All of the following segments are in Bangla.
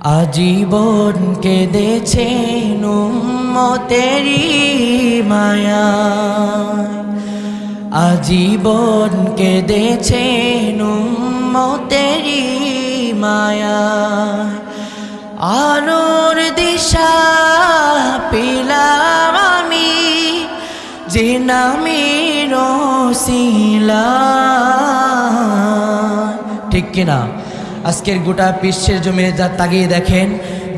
আজীবন কেঁদেছেন উম্মতেরি মায়া। আজীবন কেঁদেছেন উম্মতেরি মায়া। আলোর দিশা পেলাম আমি, যে নামের শিলা ঠিক কিনা? আজকের গোটা বিশ্বের জমিনে যা তাগিয়ে দেখেন,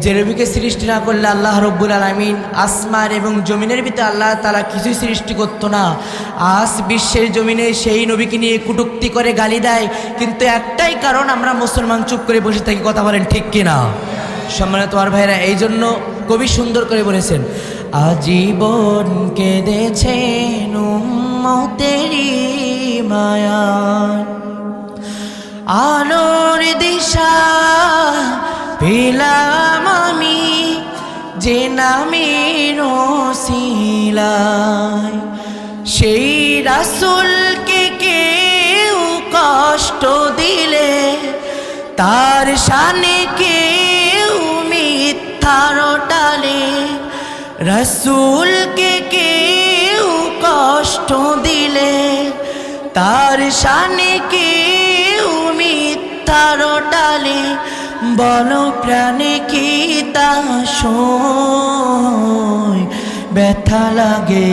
যে রবিকে সৃষ্টি না করলে আল্লাহ রব্বুল আলমিন আসমান এবং জমিনের ভিতরে আল্লাহ তালা কিছুই সৃষ্টি করতো না। আজ বিশ্বের জমিনে সেই নবীকে নিয়ে কুটুক্তি করে গালি দেয়, কিন্তু একটাই কারণ আমরা মুসলমান চুপ করে বসে থাকি, কথা বলেন ঠিক কিনা? সম্মানিত তোমার ভাইরা এই জন্য কবি সুন্দর করে বলেছেন, আজীবন কেঁদেছেন উম্মতেরি মায়া। আলোর দিশা পেলাম আমি যে নামের শিলায় সেই রাসুলকে কেউ কষ্ট দিলে, তার শানে কেউ মিথ্যার টালে রসুলকে কেউ কষ্ট দিলে, তার শানে কেউ মিথ্যার টালে বল প্রাণে কি তা ব্যথা লাগে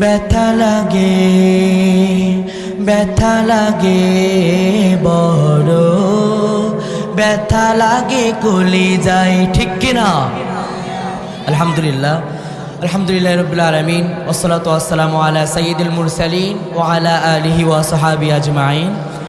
ব্যথা লাগে ব্যথা লাগে বড়। ব্যথা লাগে কলি যায়, ঠিক কিনা? আলহামদুলিল্লাহ আলহামদুলিল্লাহ রবিল আলমিন, ওসলাত আসসালামু আলা সঈদুল মুরসালিন ও আলা আলিহি ওয়া সাহাবি আজমাইন।